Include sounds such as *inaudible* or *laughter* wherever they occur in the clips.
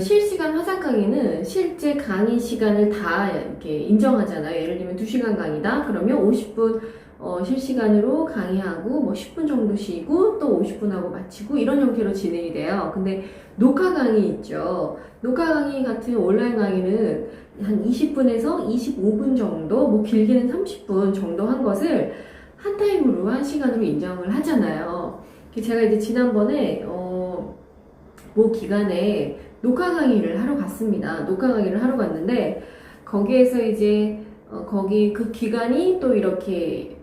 실시간 화상 강의는 실제 강의 시간을 다 이렇게 인정하잖아요. 예를 들면 2시간 강의다. 그러면 50분 어, 실시간으로 강의하고 뭐 10분 정도 쉬고 또 50분 하고 마치고 이런 형태로 진행이 돼요. 근데 녹화 강의 있죠. 녹화 강의 같은 온라인 강의는 한 20분에서 25분 정도, 뭐 길게는 30분 정도 한 것을 한 타임으로 한 시간으로 인정을 하잖아요. 제가 이제 지난번에 어, 모 기간에 녹화 강의를 하러 갔습니다. 녹화 강의를 하러 갔는데 거기에서 이제 어, 거기 그 기간이 또 이렇게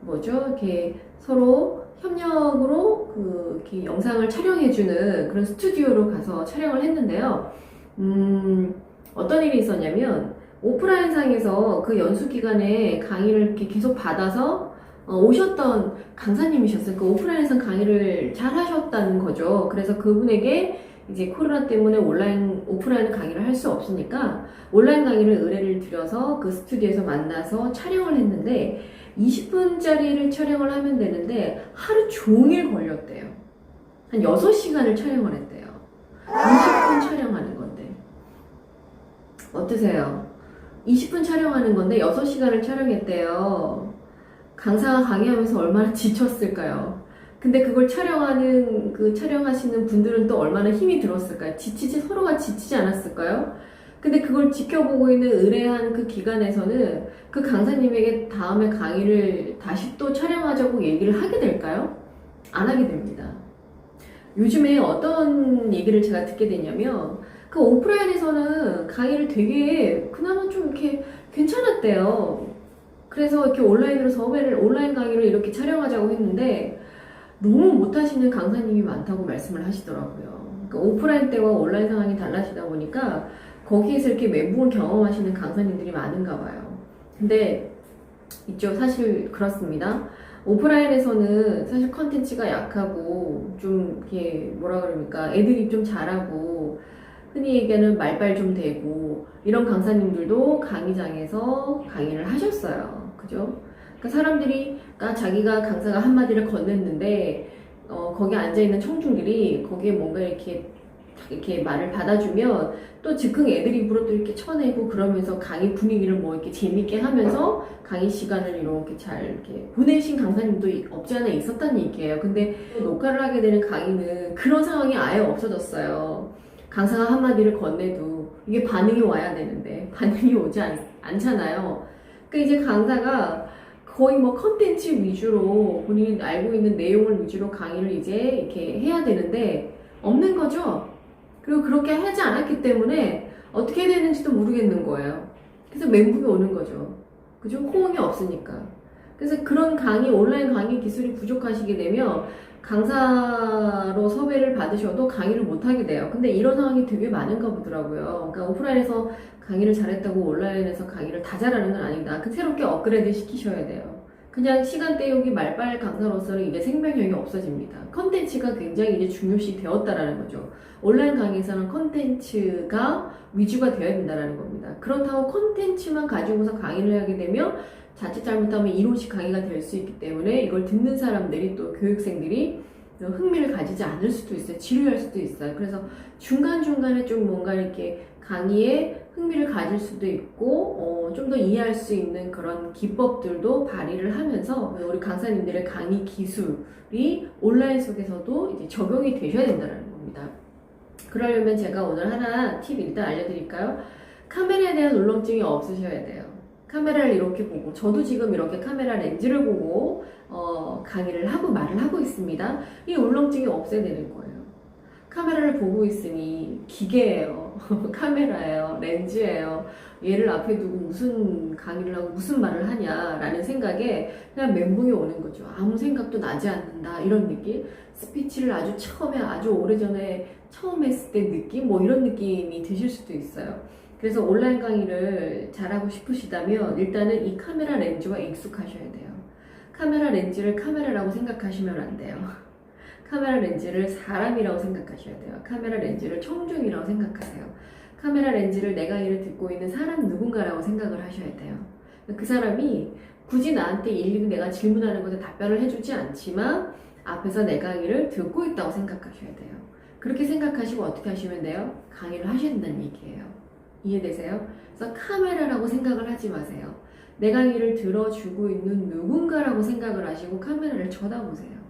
뭐죠? 이렇게 서로 협력으로 그 영상을 촬영해주는 그런 스튜디오로 가서 촬영을 했는데요. 음, 어떤 일이 있었냐면 오프라인상에서 그 연수 기간에 강의를 계속 받아서 어, 오셨던 강사님이셨어요. 그 오프라인상 강의를 잘 하셨다는 거죠. 그래서 그분에게 이제 코로나 때문에 온라인, 오프라인 강의를 할 수 없으니까 온라인 강의를 의뢰를 드려서 그 스튜디오에서 만나서 촬영을 했는데 20분짜리를 촬영을 하면 되는데 하루 종일 걸렸대요. 한 6시간을 촬영을 했대요. 20분 촬영하는 건데. 어떠세요? 20분 촬영하는 건데 6시간을 촬영했대요. 강사가 강의하면서 얼마나 지쳤을까요? 근데 그걸 촬영하는 그 촬영하시는 분들은 또 얼마나 힘이 들었을까요? 지치지 서로가 지치지 않았을까요? 근데 그걸 지켜보고 있는 의뢰한 그 기간에서는 그 강사님에게 다음에 강의를 다시 또 촬영하자고 얘기를 하게 될까요? 안 하게 됩니다. 요즘에 어떤 얘기를 제가 듣게 됐냐면 그 오프라인에서는 강의를 되게 그나마 좀 이렇게 괜찮았대요. 그래서 이렇게 온라인으로 섭외를 온라인 강의를 이렇게 촬영하자고 했는데 너무 못하시는 강사님이 많다고 말씀을 하시더라고요. 그러니까 오프라인 때와 온라인 상황이 달라지다 보니까 거기에서 이렇게 멘붕을 경험하시는 강사님들이 많은가 봐요. 근데 있죠. 사실 그렇습니다. 오프라인에서는 사실 컨텐츠가 약하고 좀 이렇게 뭐라 그럽니까 애들이 좀 잘하고 흔히 얘기하는 말빨 좀 되고 이런 강사님들도 강의장에서 강의를 하셨어요. 그죠? 그러니까 사람들이 그러니까 자기가 강사가 한마디를 건넸는데 어, 거기 앉아 있는 청중들이 거기에 뭔가 이렇게 이렇게 말을 받아주면 또 즉흥 애드립으로 또 이렇게 쳐내고 그러면서 강의 분위기를 뭐 이렇게 재밌게 하면서 강의 시간을 이렇게 잘 이렇게 보내신 강사님도 없지 않아 있었다는 얘기예요. 근데 녹화를 하게 되는 강의는 그런 상황이 아예 없어졌어요. 강사가 한마디를 건네도 이게 반응이 와야 되는데 반응이 오지 않, 않잖아요. 그러니까 이제 강사가 거의 뭐 컨텐츠 위주로 본인이 알고 있는 내용을 위주로 강의를 이제 이렇게 해야 되는데 없는 거죠. 그리고 그렇게 하지 않았기 때문에 어떻게 되는지도 모르겠는 거예요. 그래서 멘붕이 오는 거죠. 그죠? 호응이 없으니까. 그래서 그런 강의, 온라인 강의 기술이 부족하시게 되면 강사로 섭외를 받으셔도 강의를 못하게 돼요. 근데 이런 상황이 되게 많은가 보더라고요. 그러니까 오프라인에서 강의를 잘했다고 온라인에서 강의를 다 잘하는 건 아니다. 그 새롭게 업그레이드 시키셔야 돼요. 그냥 시간 때우기 말빨 강사로서는 이제 생명력이 없어집니다. 컨텐츠가 굉장히 이제 중요시 되었다라는 거죠. 온라인 강의에서는 컨텐츠가 위주가 되어야 된다라는 겁니다. 그렇다고 컨텐츠만 가지고서 강의를 하게 되면 자칫 잘못하면 이론식 강의가 될 수 있기 때문에 이걸 듣는 사람들이 또 교육생들이 흥미를 가지지 않을 수도 있어요. 지루할 수도 있어요. 그래서 중간중간에 좀 뭔가 이렇게 강의에 흥미를 가질 수도 있고 어, 좀 더 이해할 수 있는 그런 기법들도 발휘를 하면서 우리 강사님들의 강의 기술이 온라인 속에서도 이제 적용이 되셔야 된다는 겁니다. 그러려면 제가 오늘 하나 팁 일단 알려드릴까요? 카메라에 대한 울렁증이 없으셔야 돼요. 카메라를 이렇게 보고 저도 지금 이렇게 카메라 렌즈를 보고 어, 강의를 하고 말을 하고 있습니다. 이 울렁증이 없어야 되는 거예요. 카메라를 보고 있으니 기계예요. *laughs* 카메라예요. 렌즈예요. 얘를 앞에 두고 무슨 강의를 하고 무슨 말을 하냐라는 생각에 그냥 멘붕이 오는 거죠. 아무 생각도 나지 않는다. 이런 느낌. 스피치를 아주 처음에 아주 오래전에 처음 했을 때 느낌? 뭐 이런 느낌이 드실 수도 있어요. 그래서 온라인 강의를 잘하고 싶으시다면 일단은 이 카메라 렌즈와 익숙하셔야 돼요. 카메라 렌즈를 카메라라고 생각하시면 안 돼요. 카메라 렌즈를 사람이라고 생각하셔야 돼요. 카메라 렌즈를 청중이라고 생각하세요. 카메라 렌즈를 내 강의를 듣고 있는 사람 누군가라고 생각을 하셔야 돼요. 그 사람이 굳이 나한테 일일이 내가 질문하는 것에 답변을 해주지 않지만 앞에서 내 강의를 듣고 있다고 생각하셔야 돼요. 그렇게 생각하시고 어떻게 하시면 돼요? 강의를 하셔야 된다는 얘기예요. 이해되세요? 그래서 카메라라고 생각을 하지 마세요. 내 강의를 들어주고 있는 누군가라고 생각을 하시고 카메라를 쳐다보세요.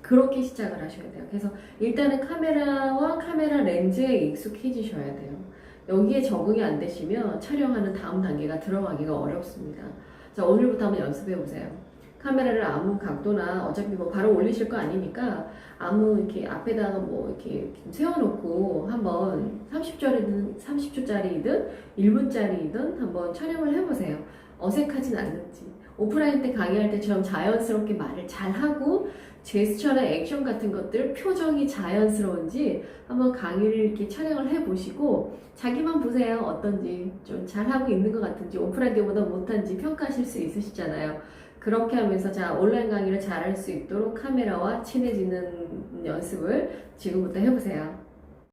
그렇게 시작을 하셔야 돼요. 그래서 일단은 카메라와 카메라 렌즈에 익숙해지셔야 돼요. 여기에 적응이 안 되시면 촬영하는 다음 단계가 들어가기가 어렵습니다. 자, 오늘부터 한번 연습해 보세요. 카메라를 아무 각도나 어차피 뭐 바로 올리실 거 아니니까 아무 이렇게 앞에다가 뭐 이렇게 좀 세워놓고 한번 30초이든 30초짜리든 1분짜리든 한번 촬영을 해보세요. 어색하진 않는지. 오프라인 때 강의할 때처럼 자연스럽게 말을 잘 하고 제스처나 액션 같은 것들 표정이 자연스러운지 한번 강의를 이렇게 촬영을 해보시고 자기만 보세요 어떤지 좀 잘하고 있는 것 같은지 오프라인 때보다 못한지 평가하실 수 있으시잖아요 그렇게 하면서 자 온라인 강의를 잘할 수 있도록 카메라와 친해지는 연습을 지금부터 해보세요